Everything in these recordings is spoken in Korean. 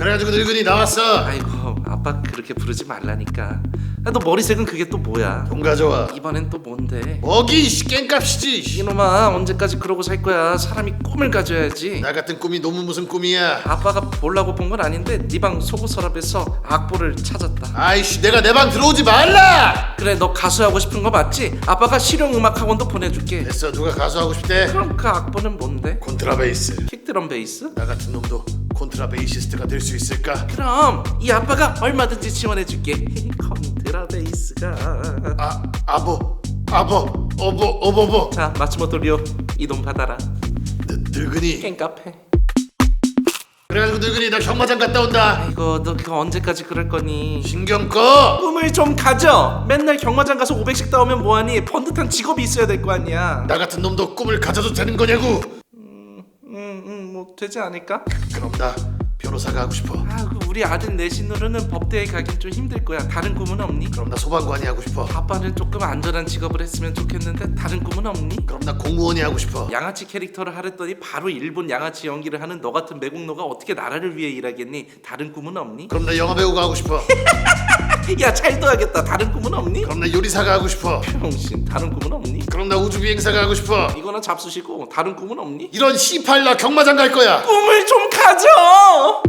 그래가지고 늙은이 나왔어. 아이고 아빠 그렇게 부르지 말라니까. 아, 너 머리색은 그게 또 뭐야? 돈 가져와 이번엔 또 뭔데? 먹이 이씨 깽값이지 이씨. 이놈아 언제까지 그러고 살 거야? 사람이 꿈을 가져야지. 나 같은 꿈이 너무 무슨 꿈이야? 아빠가 보려고 본 건 아닌데 네 방 속옷 서랍에서 악보를 찾았다. 아이씨 내가 내 방 들어오지 말라! 그래 너 가수 하고 싶은 거 맞지? 아빠가 실용음악 학원도 보내줄게. 됐어 누가 가수하고 싶대? 그럼 그 악보는 뭔데? 콘트라베이스. 킥드럼 베이스? 나 같은 놈도 콘트라베이시스트가 될 수 있을까? 그럼 이 아빠가 얼마든지 지원해줄게. 컨트라 베이스가. 아 아버 아버 어버 어버버. 자 마츠모토 리오 이 돈 받아라. 늙- 늙은이. 깽카페 그래가지고 늙은이 나 경마장 갔다 온다. 아이고 너 그거 언제까지 그럴 거니? 신경 꺼. 꿈을 좀 가져. 맨날 경마장 가서 500씩 따오면 뭐하니? 번듯한 직업이 있어야 될 거 아니야. 나 같은 놈도 꿈을 가져도 되는 거냐고 응응뭐 되지 않을까? 그럼 나 변호사가 하고 싶어 아 그 우리 아들 내신으로는 법대에 가긴 좀 힘들 거야 다른 꿈은 없니? 그럼 나 소방관이 하고 싶어 아빠는 조금 안전한 직업을 했으면 좋겠는데 다른 꿈은 없니? 그럼 나 공무원이 하고 싶어 양아치 캐릭터를 하랬더니 바로 일본 양아치 연기를 하는 너 같은 매국노가 어떻게 나라를 위해 일하겠니? 다른 꿈은 없니? 그럼 나 영화 배우가 하고 싶어 야 잘도 하겠다 다른 꿈은 없니? 그럼 나 요리사가 하고 싶어 병신 다른 꿈은 없니? 그럼 나 우주비행사가 하고 싶어 이거나 잡수시고 다른 꿈은 없니? 이런 C8 나 경마장 갈 거야 꿈을 좀 가져!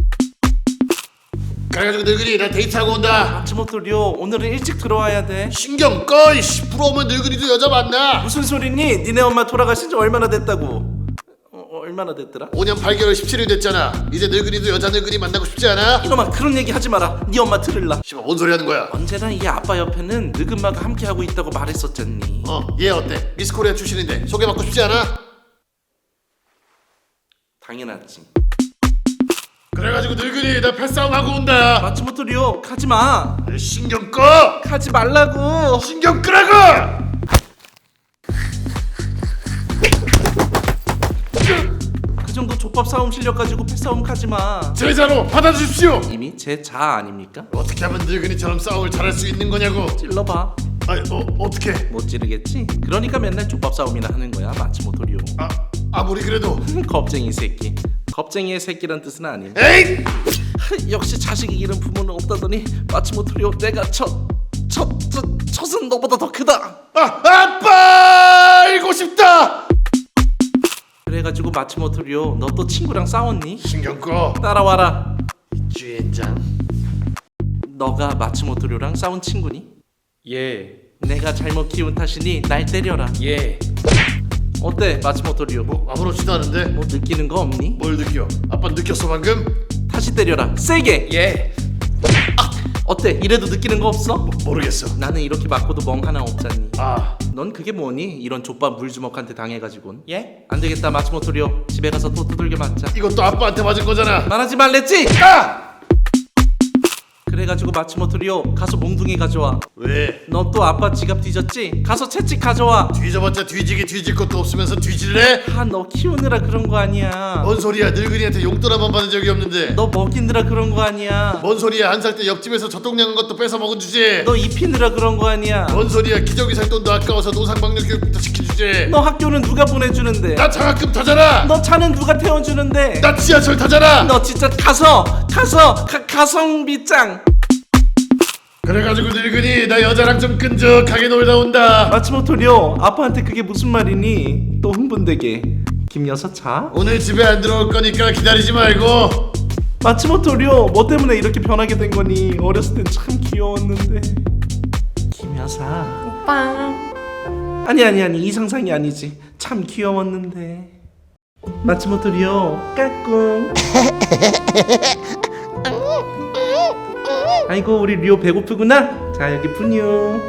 그래가지고 늙은이 나 데이트하고 온다 마츠모토 리오 오늘은 일찍 들어와야 돼 신경 꺼 이씨 부러우면 늙은이도 여자 만나 무슨 소리니? 니네 엄마 돌아가신 지 얼마나 됐다고? 어, 어, 얼마나 됐더라? 5년 8개월 17일 됐잖아. 이제 늙은이도 여자 늙은이 만나고 싶지 않아? 이놈아 그런 얘기 하지 마라. 네 엄마 들을라. 씨발 뭔 소리 하는 거야? 언제나 이 아빠 옆에는 늙은마가 함께 하고 있다고 말했었잖니. 어 얘 어때? 미스코리아 출신인데 소개받고 싶지 않아? 당연하지. 그래가지고 늙은이 나 패싸움 하고 온다. 마츠모토 리오 가지 마. 신경 꺼! 가지 말라고. 신경 끄라고 그 정도 족밥 싸움 실력 가지고 패싸움 가지마. 제자로 받아주십시오. 이미 제 자 아닙니까? 어떻게 하면 늙은이처럼 싸움을 잘할 수 있는 거냐고. 찔러봐. 아 어, 어떻게? 못 찌르겠지? 그러니까 맨날 족밥 싸움이나 하는 거야 마츠모토 리오. 아 아무리 그래도. 겁쟁이 새끼. 겁쟁이의 새끼란 뜻은 아님 에이 역시 자식이 잃은 부모는 없다더니 마츠모토 리오 내가 첫 첫, 첫, 첫은 너보다 더 크다. 아아 그래가지고 마츠모토 리오 너또 친구랑 싸웠니? 신경 꺼 따라와라 주인장 너가 마츠모토 료랑 싸운 친구니? 예, 내가 잘못 키운 탓이니 날 때려라 예. 어때 마츠모토 료? 뭐, 뭐 아무렇지도 않은데 뭐 느끼는 거 없니? 뭘 느껴 아빠 느꼈어 방금 다시 때려라 세게 예. 어때? 이래도 느끼는 거 없어? 모르겠어. 나는 이렇게 맞고도 멍 하나 없잖니. 아. 넌 그게 뭐니? 이런 족밥 물주먹한테 당해가지고는. 예? 안 되겠다 마츠모토 료 집에 가서 또 두들겨 맞자. 이것도 아빠한테 맞은 거잖아. 말하지 말랬지? 아 그래가지고 마츠모토 료 가서 몽둥이 가져와. 왜? 너 또 아빠 지갑 뒤졌지? 가서 채찍 가져와. 뒤져봤자 뒤지게 뒤질 것도 없으면서 뒤질래? 아 너 키우느라 그런 거 아니야. 뭔 소리야? 늙은이한테 용돈 한 번 받은 적이 없는데. 너 먹이느라 그런 거 아니야. 뭔 소리야? 한 살 때 옆집에서 젖동량한 것도 뺏어 먹은 주제. 너 입히느라 그런 거 아니야. 뭔 소리야? 기저귀 살 돈도 아까워서 노상방뇨 교육부터 시켜주제. 너 학교는 누가 보내주는데? 나 장학금 타잖아. 너 차는 누가 태워주는데? 나 지하철 타잖아. 너 진짜 가서 가서 가, 가성비 짱 그래가지고 늙은이 나 여자랑 좀 끈적하게 놀다 온다. 마츠모토 료 아빠한테 그게 무슨 말이니? 또 흥분되게. 김 여사 차. 오늘 집에 안 들어올 거니까 기다리지 말고. 마츠모토 료뭐 때문에 이렇게 변하게 된 거니? 어렸을 땐 참 귀여웠는데. 김 여사 오빠. 아니 아니 아니 이 상상이 아니지. 참 귀여웠는데. 마츠모토 료 까꿍 아이고 우리 리오 배고프구나. 자 여기 분유.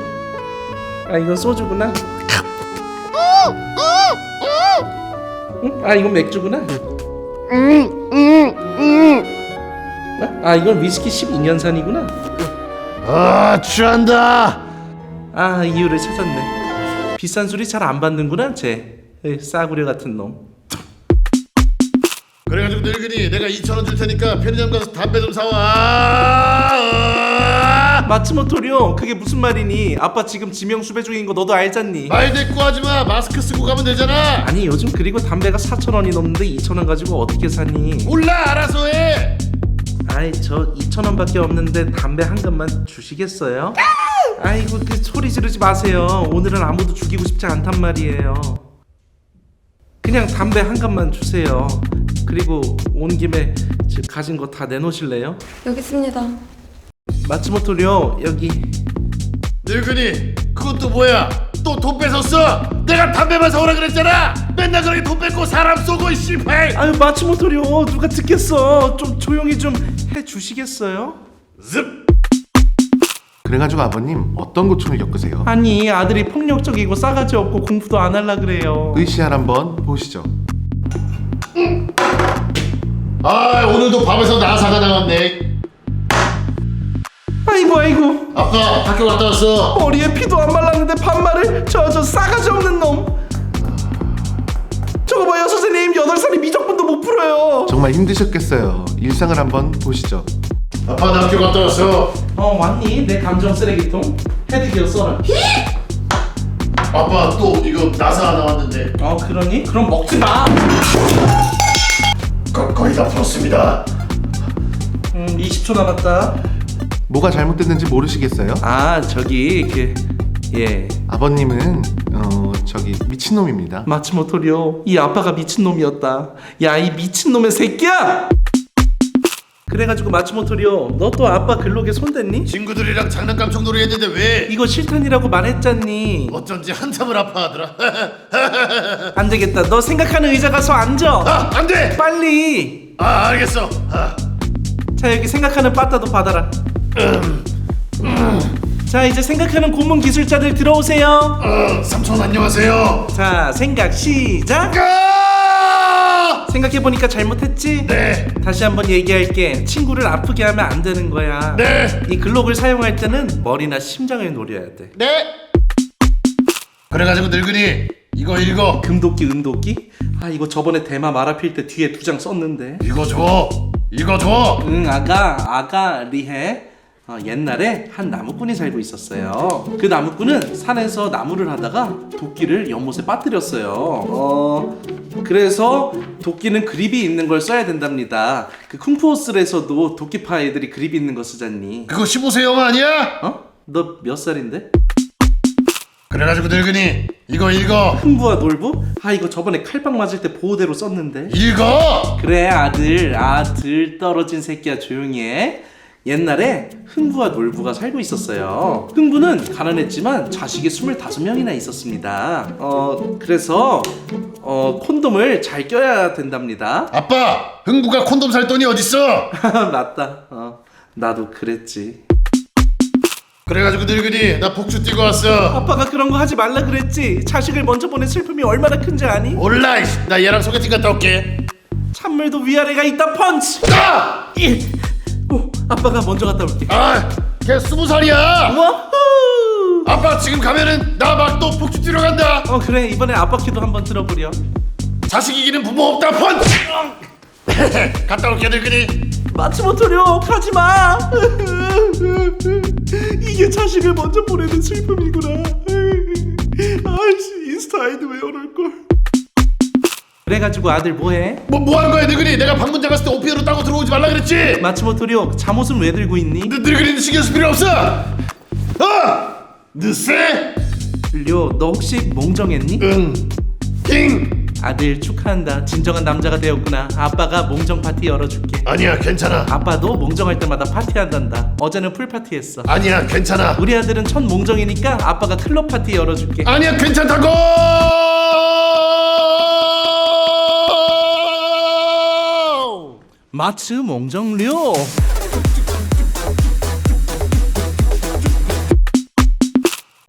아 이건 소주구나. 응? 아 이건 맥주구나. 아, 아 이건 위스키 12년산이구나. 아 취한다. 아 이유를 찾았네. 비싼 술이 잘 안 받는구나 쟤. 에이, 싸구려 같은 놈 그래가지고 늙은이 내가 2천 원 줄 테니까 편의점 가서 담배 좀 사와 아! 마츠모토리오 그게 무슨 말이니 아빠 지금 지명 수배 중인 거 너도 알잖니 말 대꾸하지 마 마스크 쓰고 가면 되잖아 아니 요즘 그리고 담배가 4천 원이 넘는데 2천 원 가지고 어떻게 사니 몰라 알아서 해 아이 저 2천 원밖에 없는데 담배 한 갑만 주시겠어요? 아이고 그 소리 지르지 마세요. 오늘은 아무도 죽이고 싶지 않단 말이에요. 그냥 담배 한 갑만 주세요. 그리고 온 김에 저 가진 거 다 내놓으실래요? 여기 있습니다. 마츠모토요 여기 늙은이 그건 또 뭐야 또 돈 뺏었어 내가 담배만 사오라 그랬잖아 맨날 그렇게 돈 뺏고 사람 쏘고 이 씨발 아유 마츠모토요 누가 듣겠어 좀 조용히 좀 해주시겠어요? 습 그래가지고 아버님 어떤 고충을 겪으세요? 아니 아들이 폭력적이고 싸가지 없고 공부도 안 할라 그래요 VCR 한번 보시죠. 아 오늘도 밥에서 나사가 나왔네. 아이고 아이고. 아빠 학교 갔다 왔어. 머리에 피도 안 말랐는데 반말을 저 저 싸가지 없는 놈. 저거 봐요 선생님. 8살이 미적분도 못 풀어요. 정말 힘드셨겠어요. 일상을 한번 보시죠. 아빠 나 학교 갔다 왔어. 어 왔니? 내 감정 쓰레기통? 헤드기어 써라 아빠 또 이거 나사 나왔는데. 어 그러니? 그럼 먹지 마. 거, 거의 다 풀었습니다. 음, 20초 남았다. 뭐가 잘못됐는지 모르시겠어요? 아 저기 그예. 아버님은 어 저기 미친놈입니다. 마츠모토리오 이 아빠가 미친놈이었다. 야 이 미친놈의 새끼야 그래가지고 마츠모토리오 너 또 아빠 근록에 손댔니? 친구들이랑 장난감 총놀이 했는데 왜? 이거 실탄이라고 말했잖니. 어쩐지 한참을 아파하더라 안 되겠다. 너 생각하는 의자 가서 앉아. 아 안 돼 빨리. 아 알겠어. 아, 자 여기 생각하는 빠따도 받아라 자 이제 생각하는 고문 기술자들 들어오세요. 어, 삼촌 안녕하세요 자 생각 시작. 아! 생각해보니까 잘못했지? 네 다시 한번 얘기할게 친구를 아프게 하면 안 되는 거야 네. 이 글록을 사용할 때는 머리나 심장을 노려야 돼 네. 그래가지고 늙은이 이거 읽어. 금도끼 은도끼? 아 이거 저번에 대마 말아필 때 뒤에 두 장 썼는데 이거 줘. 이거 줘. 응 아가 아가 리해 어, 옛날에 한 나무꾼이 살고 있었어요 그 나무꾼은 산에서 나무를 하다가 도끼를 연못에 빠뜨렸어요 어 그래서 도끼는 그립이 있는 걸 써야 된답니다 그 쿵푸호스에서도 도끼파 애들이 그립이 있는 거 쓰잖니 그거 15세 영화 아니야? 어? 너 몇 살인데? 그래가지고 늙은이 이거 읽어. 흥부와 놀부? 아 이거 저번에 칼빵 맞을 때 보호대로 썼는데 읽어. 그래 아들 아들 떨어진 새끼야 조용히 해 옛날에 흥부와 놀부가 살고 있었어요 흥부는 가난했지만 자식이 25명이나 있었습니다 어 그래서 어 콘돔을 잘 껴야 된답니다 아빠, 흥부가 콘돔 살 돈이 어딨어? 맞다 어 나도 그랬지 그래가지고 늙은이 나 복주 뛰고 왔어. 아빠가 그런 거 하지 말라 그랬지 자식을 먼저 보낸 슬픔이 얼마나 큰지 아니? 몰라. 이씨. 나 얘랑 소개팅 갔다 올게. 찬물도 위아래가 있다 펀치 아! 이! 오, 아빠가 먼저 갔다 올게 아, 걔 스무 살이야. 와후 아빠 지금 가면은 나 막또 복주 뛰러 간다. 어 그래 이번에 아빠 키도 한번 들어보렴 자식 이기는 부모 없다. 펀치. 갔다 올게 늙은이. 마츠모토려 가지 마 이게 자식을 먼저 보내는 슬픔이구나 아이씨 인스타 아이디 왜 이럴걸 그래가지고 아들 뭐해? 뭐, 뭐 하는 거야 늙은이? 내가 방문 잡았을 때 오피어로 따고 들어오지 말라 그랬지? 마츠모토려 잠옷은 왜 들고 있니? 늙- 늙은이는 신경 쓸 필요 없어. 어! 늦세? 료, 너 혹시 몽정했니? 응. 킹. 아들 축하한다 진정한 남자가 되었구나 아빠가 몽정 파티 열어줄게 아니야 괜찮아. 아빠도 몽정할 때마다 파티한단다 어제는 풀파티 했어 아니야 괜찮아. 우리 아들은 첫 몽정이니까 아빠가 클럽 파티 열어줄게 아니야 괜찮다고. 마츠 몽정료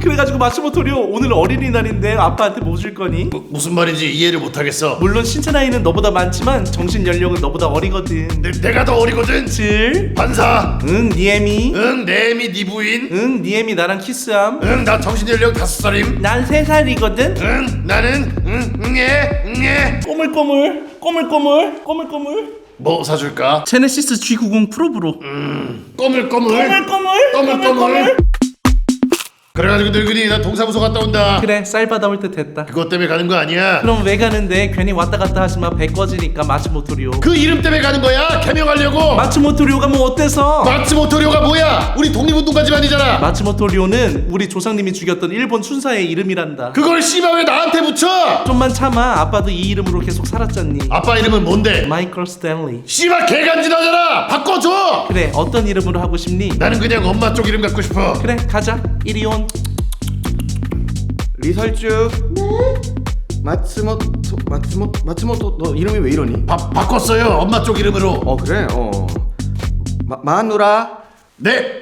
그래가지고 마츠모토료 오늘 어린이날인데 아빠한테 뭐 줄 거니? 무슨 말인지 이해를 못하겠어. 물론 신체 나이는 너보다 많지만 정신 연령은 너보다 어리거든 내, 내가 더 어리거든. 질? 반사. 응 니엠이 응, 내미 네 부인. 응 니엠이 나랑 키스함 응, 나 정신 연령 다섯 살임. 난 세 살이거든 응, 나는 응, 응애, 응애. 꼬물꼬물 꼬물꼬물 꼬물꼬물 뭐 사줄까? 제네시스 G90 프로 브로 꼬물꼬물. 꼬물꼬물 꼬물꼬물. 그래가지고 늙은이 나 동사무소 갔다 온다. 그래 쌀 받아올 때 됐다. 그것 때문에 가는 거 아니야. 그럼 왜 가는데? 괜히 왔다 갔다 하지마. 배 꺼지니까 마츠모토료 그 이름 때문에 가는 거야? 개명하려고? 마츠모토료가 뭐 어때서? 마츠모토료가 뭐야? 우리 독립운동가 집안이잖아. 마츠모토료는 우리 조상님이 죽였던 일본 춘사의 이름이란다. 그걸 씨발 왜 나한테 붙여? 좀만 참아. 아빠도 이 이름으로 계속 살았잖니. 아빠 이름은 뭔데? 마이클 스탠리. 씨발 개간지나잖아. 바꿔줘. 그래 어떤 이름으로 하고 싶니? 나는 그냥 엄마 쪽 이름 갖고 싶어. 그래 가자. 이리 온 리설쭉 네? 마츠모토 마츠모 마츠모토 너 이름이 왜 이러니? 바, 바꿨어요. 엄마 쪽 이름으로. 어 그래? 어. 마, 마누라. 네